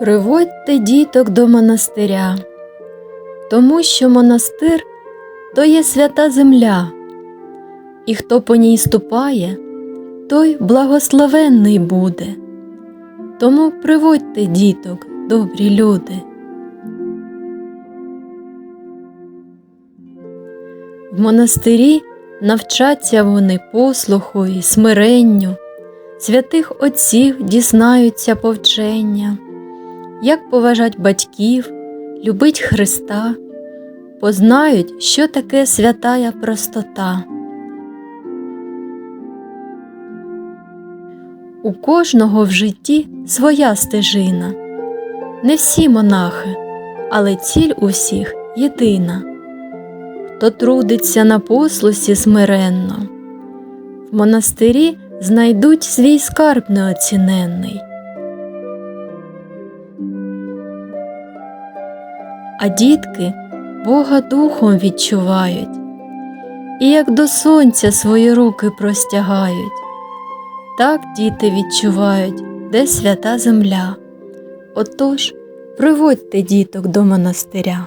Приводьте діток до монастиря, тому що монастир то є свята земля, і хто по ній ступає, той благословенний буде. Тому приводьте діток, добрі люди. В монастирі навчаться вони послуху і смиренню, святих отців дізнаються повчення, як поважать батьків, любить Христа, познають, що таке святая простота. У кожного в житті своя стежина. Не всі монахи, але ціль усіх єдина. Хто трудиться на послусі смиренно, в монастирі знайдуть свій скарб неоціненний. А дітки Бога духом відчувають, і як до сонця свої руки простягають. Так діти відчувають, де свята земля. Отож, приводьте діток до монастиря.